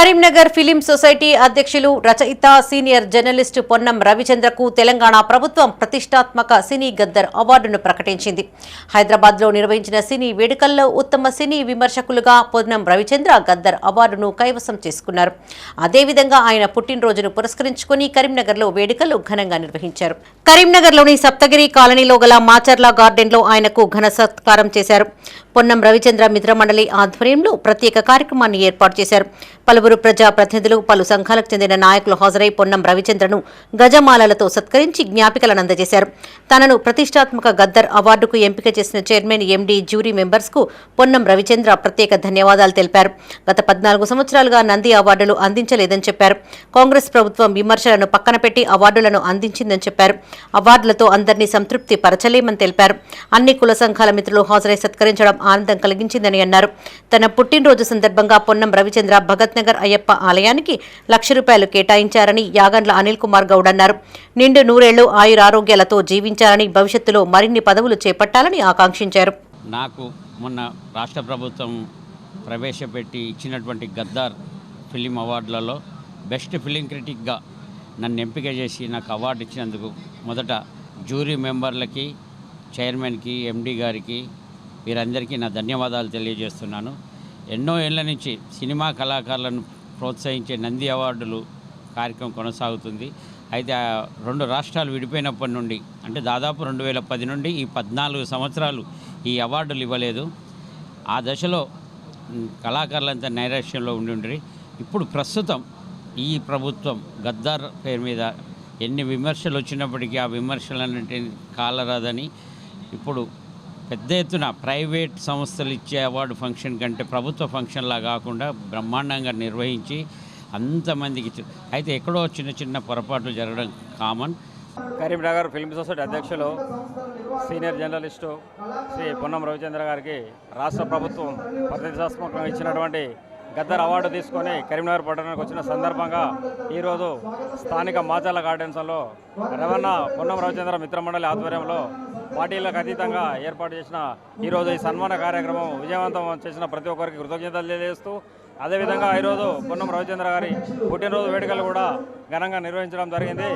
Karimnagar film society అధ్యక్షులు రచయిత senior journalist Ponnam రవిచంద్రకు తెలంగాణ ప్రభుత్వం ప్రతిష్టాత్మక సినీ గద్దర్ అవార్డును ప్రకటించింది. హైదరాబాద్లో నిర్వహించిన సినీ వేడుకల్లో ఉత్తమ సినీ విమర్శకులుగా పొన్నం రవిచంద్ర గద్దర్ అవార్డును కైవసం చేసుకున్నారు. అదేవిధంగా ఆయన పుట్టినరోజును పురస్కరించుకుని కరీంనగర్లో వేడుకలు ఘనంగా నిర్వహించారు. కరీంనగర్లోని సప్తగిరి కాలనీలో గల మాచర్ల గార్డెన్లో ఆయనకు ఘన సత్కారం చేశారు. పొన్నం రవిచంద్ర మిత్రమండలి ఆధ్వర్యంలో ప్రత్యేక కార్యక్రమాన్ని ఏర్పాటు చేశారు. పలువురు ప్రజా ప్రతినిధులు పలు సంఘాలకు చెందిన నాయకులు హాజరై పొన్నం రవిచంద్రను గజమాలలతో సత్కరించి జ్ఞాపికలను అందజేశారు. తనను ప్రతిష్టాత్మక గద్దర్ అవార్డుకు ఎంపిక చేసిన చైర్మన్ ఎండీ జ్యూరీ మెంబర్స్కు పొన్నం రవిచంద్ర ప్రత్యేక ధన్యవాదాలు తెలిపారు. గత పద్నాలుగు సంవత్సరాలుగా నంది అవార్డులు అందించలేదని చెప్పారు. కాంగ్రెస్ ప్రభుత్వం విమర్శలను పక్కన పెట్టి అవార్డులను అందించిందని చెప్పారు. అవార్డులతో అందరినీ సంతృప్తి పరచలేమని తెలిపారు. అన్ని కుల సంఘాల మిత్రులు హాజరై సత్కరించారు సత్కరించడం ఆనందం కలిగించిందని అన్నారు. తన పుట్టినరోజు సందర్భంగా పొన్నం రవిచంద్ర భగత్ నగర్ అయ్యప్ప ఆలయానికి లక్ష రూపాయలు కేటాయించారని యాగండ్ల అనిల్ కుమార్ గౌడ్ అన్నారు. నిండు నూరేళ్ళు ఆయురారోగ్యాలతో జీవించాలని భవిష్యత్తులో మరిన్ని పదవులు చేపట్టాలని ఆకాంక్షించారు. నాకు మొన్న రాష్ట్ర ప్రభుత్వం ప్రవేశపెట్టి ఇచ్చినటువంటి గద్దార్ ఫిలిం అవార్డులలో బెస్ట్ ఫిలిం క్రిటిక్గా నన్ను ఎంపిక చేసి నాకు అవార్డు ఇచ్చినందుకు మొదట జ్యూరీ మెంబర్లకి చైర్మన్కి ఎండి గారికి వీరందరికీ నా ధన్యవాదాలు తెలియజేస్తున్నాను. ఎన్నో ఏళ్ళ నుంచి సినిమా కళాకారులను ప్రోత్సహించే నంది అవార్డులు కార్యక్రమం కొనసాగుతుంది. అయితే ఆ రెండు రాష్ట్రాలు విడిపోయినప్పటి నుండి అంటే దాదాపు రెండు వేల పది నుండి ఈ పద్నాలుగు సంవత్సరాలు ఈ అవార్డులు ఇవ్వలేదు. ఆ దశలో కళాకారులంతా నైరాశ్యంలో ఉండి ఉండి ఇప్పుడు ప్రస్తుతం ఈ ప్రభుత్వం గద్దార్ పేరు మీద ఎన్ని విమర్శలు వచ్చినప్పటికీ ఆ విమర్శలన్నింటినీ కాలరాదని ఇప్పుడు పెద్ద ఎత్తున ప్రైవేట్ సంస్థలు ఇచ్చే అవార్డు ఫంక్షన్ కంటే ప్రభుత్వ ఫంక్షన్లా కాకుండా బ్రహ్మాండంగా నిర్వహించి అంతమందికి అయితే ఎక్కడో చిన్న చిన్న పొరపాట్లు జరగడం కామన్. కరీంనగర్ ఫిల్మ్ సొసైటీ అధ్యక్షులు సీనియర్ జర్నలిస్టు శ్రీ పొన్నం రవిచంద్ర గారికి రాష్ట్ర ప్రభుత్వం ప్రతిష్టాత్మకంగా ఇచ్చినటువంటి గద్దర్ అవార్డు తీసుకొని కరీంనగర్ పట్టణానికి వచ్చిన సందర్భంగా ఈరోజు స్థానిక మాచర్ల గార్డెన్స్లో రవణ పొన్నం రవిచంద్ర మిత్రమండలి ఆధ్వర్యంలో పార్టీలకు అతీతంగా ఏర్పాటు చేసిన ఈరోజు ఈ సన్మాన కార్యక్రమం విజయవంతం చేసిన ప్రతి ఒక్కరికి కృతజ్ఞతలు తెలియజేస్తూ అదేవిధంగా ఈరోజు పొన్నం రవిచంద్ర గారి పుట్టినరోజు వేడుకలు కూడా ఘనంగా నిర్వహించడం జరిగింది.